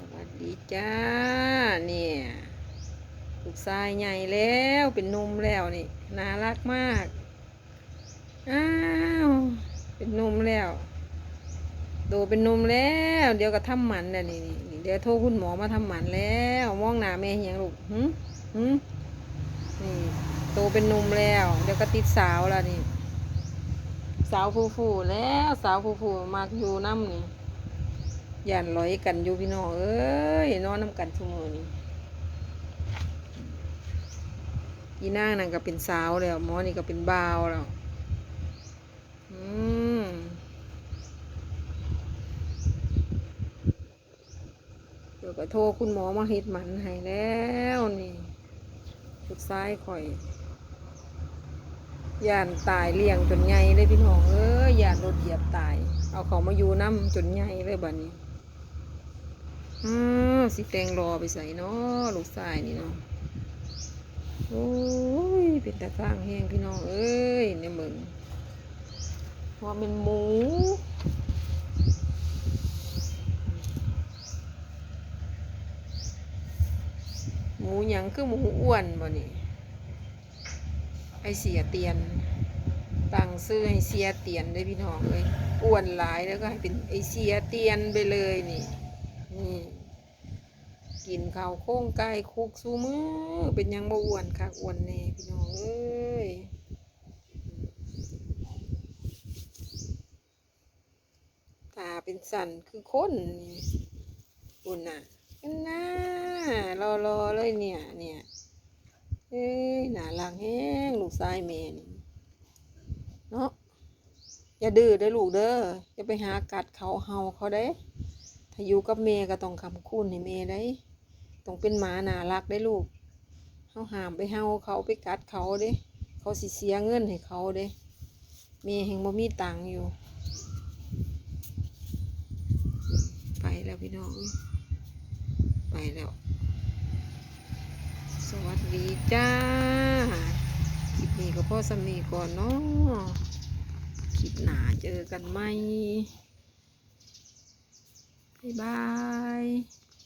สวัสดีจ้า เนี่ยลูกชายใหญ่แล้วเป็นนมแล้วนี่น่ารักมาก อ้าว เป็นนมแล้ว โตเป็นนมแล้ว เดี๋ยวก็ทำหมันแล้วนี่นี่นี่เดี๋ยวโทรคุณหมอมาทำหมันแล้ว มองหน้าแม่เหียงลูกหืมหืมนี่โตเป็นนมแล้ว เดี๋ยวก็ติดสาวแล้วนี่ สาวฟูฟูแล้ว สาวฟูฟูมากอยู่น้ำนี่ ย่านลอยกันอยู่พี่น้องเอ้ยนอนน้ำกันทุกมือนี่ยีนางนั่นก็เป็นสาวแล้วหมอนี่ก็เป็นบ่าวแล้วอืมเดี๋ยวก็โทรคุณหมอมาเฮ็ดหมันให้แล้วนี่ลูกซ้ายข่อยย่านตายเลี้ยงจนใหญ่เลยพี่น้องเอ้ยย่านรถเหยียบตาย เอาเขามาอยู่น้ำจนใหญ่เลยบัดนี้ อ้าวสิแตงรอไปใส่เนาะลูกชายนี่เนาะโอ้ยเป็นตาข้างแห้งพี่น้องเอ้ยในเมืองว่าเป็นหมูหมูหยังคือหมูอ้วนบ่นี่ไอเสียเตียนตังซื้อให้เสียเตียนได้พี่น้องเลยอ้วนหลายแล้วก็ให้เป็นไอเสียเตียนไปเลยนี่ นี่กินข้าวโค้งไก่คุกซูมือเป็นยังบ่อ้วนค่ะอ้วนแน่พี่น้องเอ้ยตาเป็นสันคือคนนี่อุ่นน่ะอันน่ารอรอเลยเนี่ยเนี่ยเอ้ยหนาลังแห้งลูกชายแม่นี่เนาะอย่าดื้อเด้อลูกเด้ออย่าไปหากัดเขาเห่าเขาได้ ถ้าอยู่กับแม่ก็ต้องคำคุณให้แม่ได้ต้องเป็นหมาน่ารักได้ลูกเฮาห้ามไปเห่าเขาไปกัดเขาเด้ เขาสิเสียเงินให้เขาเด้แม่แห่งบ่มีตังอยู่ ไปแล้วพี่น้อง ไปแล้ว สวัสดีจ้าคลิปนี้ก็พ่อสามีก่อนเนาะคลิปหนาเจอกันไหม บ๊ายบาย